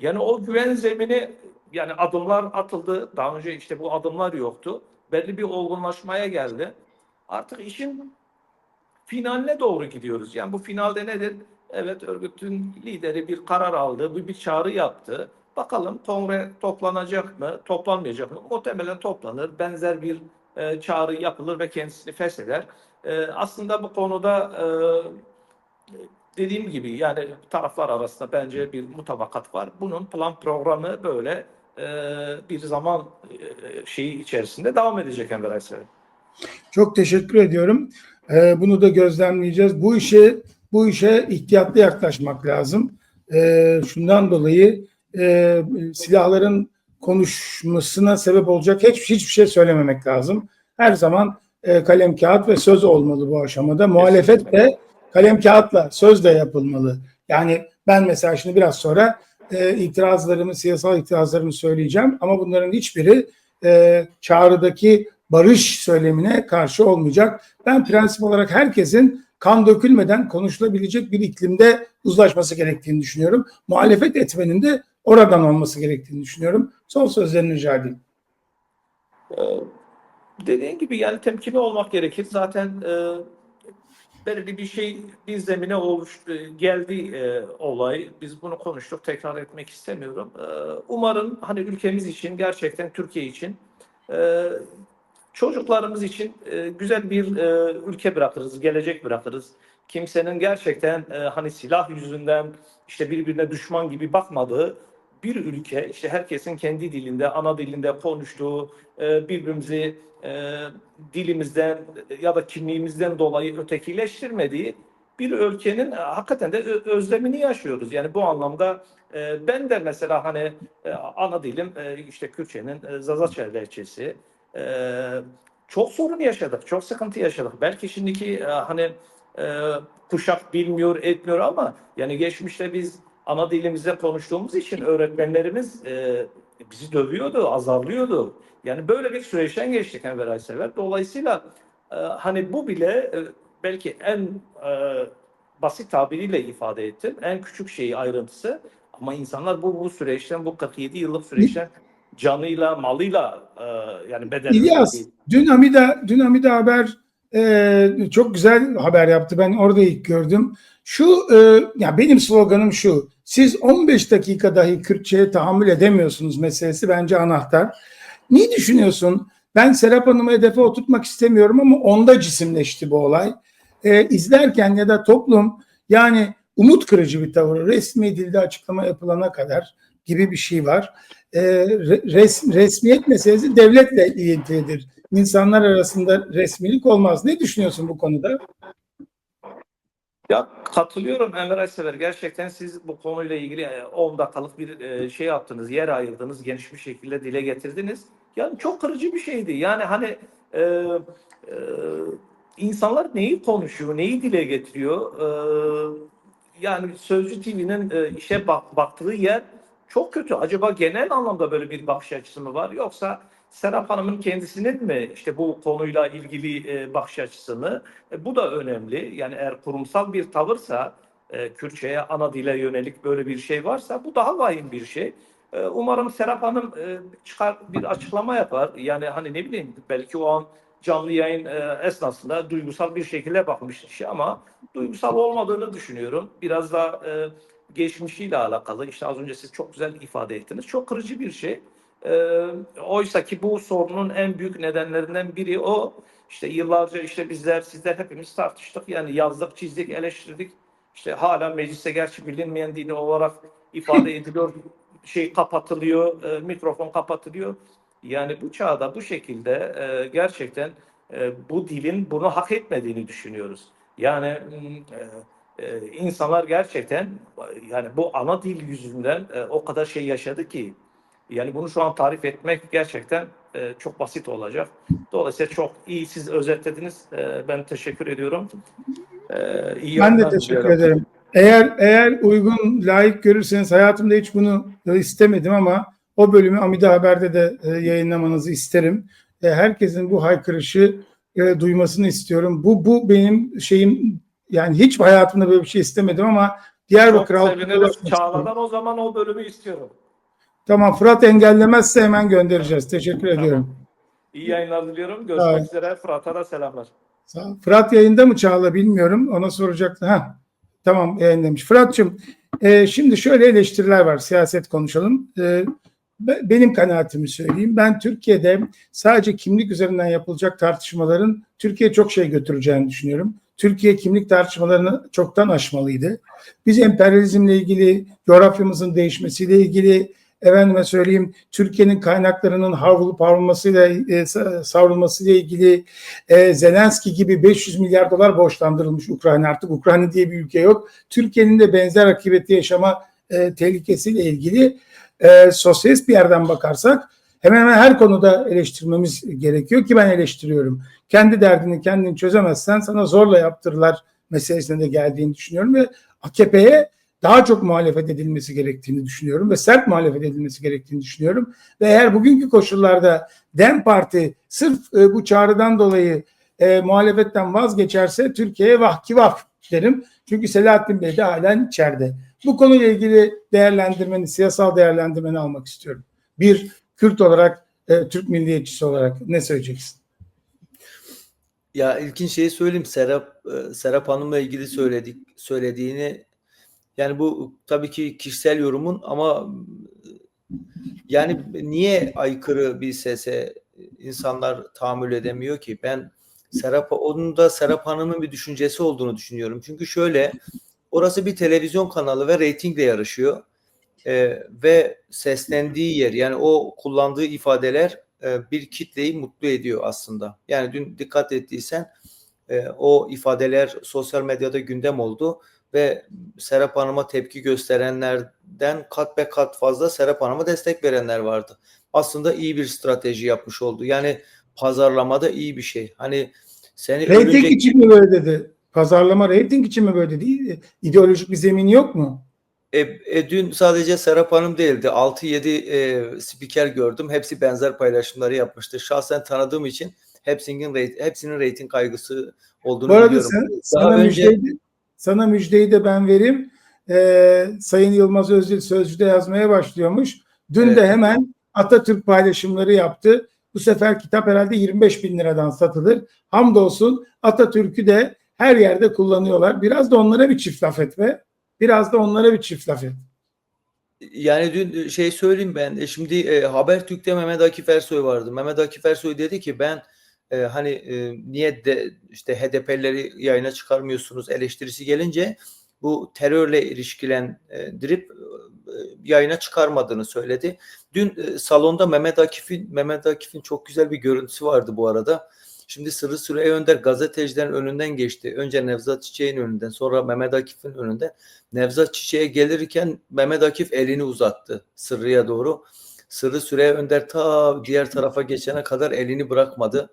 Yani o güven zemini yani adımlar atıldı. Daha önce işte bu adımlar yoktu. Belli bir olgunlaşmaya geldi. Artık işin finaline doğru gidiyoruz. Yani bu finalde nedir? Evet örgütün lideri bir karar aldı, bir, bir çağrı yaptı. Bakalım kongre toplanacak mı, toplanmayacak mı? Muhtemelen toplanır. Benzer bir e, çağrı yapılır ve kendisini fesheder. E, aslında bu konuda e, dediğim gibi yani taraflar arasında bence bir mutabakat var. Bunun plan programı böyle e, bir zaman e, şeyi içerisinde devam edecek Enver Aysel. Çok teşekkür ediyorum. Ee, bunu da gözlemleyeceğiz. Bu işe bu işe ihtiyatlı yaklaşmak lazım. Ee, şundan dolayı e, silahların konuşmasına sebep olacak hiç, hiçbir şey söylememek lazım. Her zaman e, kalem kağıt ve söz olmalı bu aşamada. Muhalefet de kalem kağıtla söz de yapılmalı. Yani ben mesela şimdi biraz sonra e, itirazlarımı, siyasal itirazlarımı söyleyeceğim ama bunların hiçbiri e, çağrıdaki barış söylemine karşı olmayacak. Ben prensip olarak herkesin kan dökülmeden konuşulabilecek bir iklimde uzlaşması gerektiğini düşünüyorum. Muhalefet etmenin de oradan olması gerektiğini düşünüyorum. Son sözlerini rica edeyim. Ee, Dediğin gibi yani temkinli olmak gerekir. Zaten e, belirli bir şey bir zemine oluştu, geldi e, olay. Biz bunu konuştuk, tekrar etmek istemiyorum. E, umarım hani ülkemiz için, gerçekten Türkiye için, e, çocuklarımız için e, güzel bir e, ülke bırakırız, gelecek bırakırız. Kimsenin gerçekten e, hani silah yüzünden işte birbirine düşman gibi bakmadığı bir ülke, işte herkesin kendi dilinde, ana dilinde konuştuğu, e, birbirimizi e, dilimizden ya da kimliğimizden dolayı ötekileştirmediği bir ülkenin e, hakikaten de özlemini yaşıyoruz. Yani bu anlamda ben de mesela hani ana dilim işte Kürtçenin Zazaçer lehçesi çok sorun yaşadık, çok sıkıntı yaşadık. Belki şimdiki hani kuşak bilmiyor, etmiyor ama yani geçmişte biz ana dilimizde konuştuğumuz için öğretmenlerimiz e, bizi dövüyordu, azarlıyordu. Yani böyle bir süreçten geçtik Enver Aysever. Dolayısıyla e, hani bu bile e, belki en e, basit tabiriyle ifade ettim. En küçük şeyi ayrıntısı. Ama insanlar bu, bu süreçten, bu 47 yıllık süreçten canıyla, malıyla e, yani bedelini İlyas, dün Hamida, dün Hamida Haber e, çok güzel haber yaptı. Ben orada ilk gördüm. Şu, e, ya benim sloganım şu. Siz 15 dakika dahi Kürtçe'ye tahammül edemiyorsunuz meselesi bence anahtar. Ne düşünüyorsun? Ben Serap Hanım'ı hedefe oturtmak istemiyorum ama onda cisimleşti bu olay. E, izlerken ya da toplum yani umut kırıcı bir tavır. Resmi dilde açıklama yapılana kadar gibi bir şey var. E, res, resmiyet meselesi devletle ilintilidir. İnsanlar arasında resmilik olmaz. Ne düşünüyorsun bu konuda? Ya katılıyorum Enver Aysever. Gerçekten siz bu konuyla ilgili e, 10 dakikalık bir e, şey yaptınız, yer ayırdınız, geniş bir şekilde dile getirdiniz. Yani çok kırıcı bir şeydi. Yani hani e, e, insanlar neyi konuşuyor, neyi dile getiriyor? E, yani Sözcü TV'nin e, işe bak, baktığı yer çok kötü. Acaba genel anlamda böyle bir bakış açısı mı var? Yoksa Serap Hanım'ın kendisinin mi işte bu konuyla ilgili e, bakış açısı mı? E, bu da önemli. Yani eğer kurumsal bir tavırsa e, Kürtçe'ye ana dile yönelik böyle bir şey varsa bu daha vahim bir şey. E, umarım Serap Hanım e, çıkar bir açıklama yapar. Yani hani ne bileyim belki o an canlı yayın e, esnasında duygusal bir şekilde bakmış işe ama duygusal olmadığını düşünüyorum. Biraz da e, geçmişiyle alakalı. İşte az önce siz çok güzel ifade ettiniz. Çok kırıcı bir şey. E, oysa ki bu sorunun en büyük nedenlerinden biri o. İşte yıllarca işte bizler, sizler hepimiz tartıştık. Yani yazdık, çizdik, eleştirdik. İşte hala mecliste gerçi bilinmeyen dini olarak ifade ediliyor. Şey kapatılıyor, e, mikrofon kapatılıyor. Yani bu çağda bu şekilde e, gerçekten e, bu dilin bunu hak etmediğini düşünüyoruz. Yani e, e, insanlar gerçekten yani bu ana dil yüzünden e, o kadar şey yaşadı ki yani bunu şu an tarif etmek gerçekten e, çok basit olacak. Dolayısıyla çok iyi siz özetlediniz. E, ben teşekkür ediyorum. E, iyi Ben de teşekkür diliyorum. ederim. Eğer eğer uygun, layık görürseniz hayatımda hiç bunu istemedim ama o bölümü Amida Haber'de de e, yayınlamanızı isterim. E, herkesin bu haykırışı e, duymasını istiyorum. Bu bu benim şeyim yani hiç hayatımda böyle bir şey istemedim ama Diyarbakır ulaşmak Çağla'dan o zaman o bölümü istiyorum. Tamam Fırat engellemezse hemen göndereceğiz. Teşekkür ediyorum. İyi yayınlar diliyorum. Görüşmek Evet. üzere. Fırat'a da selamlar. Fırat yayında mı Çağla bilmiyorum. Ona soracaktı. Ha, tamam yayınlamış. Fırat'cığım e, şimdi şöyle eleştiriler var. Siyaset konuşalım. E, be- benim kanaatimi söyleyeyim. Ben Türkiye'de sadece kimlik üzerinden yapılacak tartışmaların Türkiye çok şey götüreceğini düşünüyorum. Türkiye kimlik tartışmalarını çoktan aşmalıydı. Biz emperyalizmle ilgili, coğrafyamızın değişmesiyle ilgili, efendime söyleyeyim Türkiye'nin kaynaklarının havrulup havrulmasıyla e, sa- savrulmasıyla ilgili e, Zelenski gibi 500 milyar dolar borçlandırılmış Ukrayna artık Ukrayna diye bir ülke yok. Türkiye'nin de benzer akıbeti yaşama e, tehlikesiyle ilgili e, sosyalist bir yerden bakarsak hemen hemen her konuda eleştirmemiz gerekiyor ki ben eleştiriyorum. Kendi derdini kendin çözemezsen sana zorla yaptırırlar meselesine de geldiğini düşünüyorum ve AKP'ye daha çok muhalefet edilmesi gerektiğini düşünüyorum ve sert muhalefet edilmesi gerektiğini düşünüyorum. Ve eğer bugünkü koşullarda DEM Parti sırf e, bu çağrıdan dolayı e, muhalefetten vazgeçerse Türkiye'ye vah ki vah derim. Çünkü Selahattin Bey de halen içeride. Bu konuyla ilgili değerlendirmeni, siyasal değerlendirmeni almak istiyorum. Bir Kürt olarak, e, Türk milliyetçisi olarak ne söyleyeceksin? Ya ilkin şeyi söyleyeyim Serap e, Serap Hanım'la ilgili söyledik söylediğini yani bu tabii ki kişisel yorumun ama yani niye aykırı bir sese insanlar tahammül edemiyor ki? Ben Serap onun da Serap Hanım'ın bir düşüncesi olduğunu düşünüyorum. Çünkü şöyle orası bir televizyon kanalı ve reytingle yarışıyor. E, ve seslendiği yer yani o kullandığı ifadeler e, bir kitleyi mutlu ediyor aslında. Yani dün dikkat ettiysen e, o ifadeler sosyal medyada gündem oldu ve Serap Hanım'a tepki gösterenlerden kat be kat fazla Serap Hanım'a destek verenler vardı. Aslında iyi bir strateji yapmış oldu. Yani pazarlamada iyi bir şey. Hani seni Reyting övecek- için mi böyle dedi? Pazarlama reyting için mi böyle dedi? İdeolojik bir zemin yok mu? E, e, dün sadece Serap Hanım değildi. 6-7 e, spiker gördüm. Hepsi benzer paylaşımları yapmıştı. Şahsen tanıdığım için hepsinin reyting, hepsinin reyting kaygısı olduğunu Bu arada biliyorum. sen, sana, önce- müjdeyi, de- sana müjdeyi de ben vereyim. Ee, Sayın Yılmaz Özdil Sözcü'de yazmaya başlıyormuş. Dün Evet. de hemen Atatürk paylaşımları yaptı. Bu sefer kitap herhalde 25 bin liradan satılır. Hamdolsun Atatürk'ü de her yerde kullanıyorlar. Biraz da onlara bir çift laf et be. Biraz da onlara bir çift laf et. Yani dün şey söyleyeyim ben. e, Şimdi e, Habertürk'te Mehmet Akif Ersoy vardı. Mehmet Akif Ersoy dedi ki ben e, hani e, niye de işte HDP'leri yayına çıkarmıyorsunuz eleştirisi gelince bu terörle ilişkilendirip e, yayına çıkarmadığını söyledi. Dün e, salonda Mehmet Akif'in Mehmet Akif'in çok güzel bir görüntüsü vardı bu arada. Şimdi Sırrı Süreyya Önder gazetecilerin önünden geçti. Önce Nevzat Çiçek'in önünden sonra Mehmet Akif'in önünden. Nevzat Çiçek'e gelirken Mehmet Akif elini uzattı Sırrı'ya doğru. Sırrı Süreyya Önder ta diğer tarafa geçene kadar elini bırakmadı.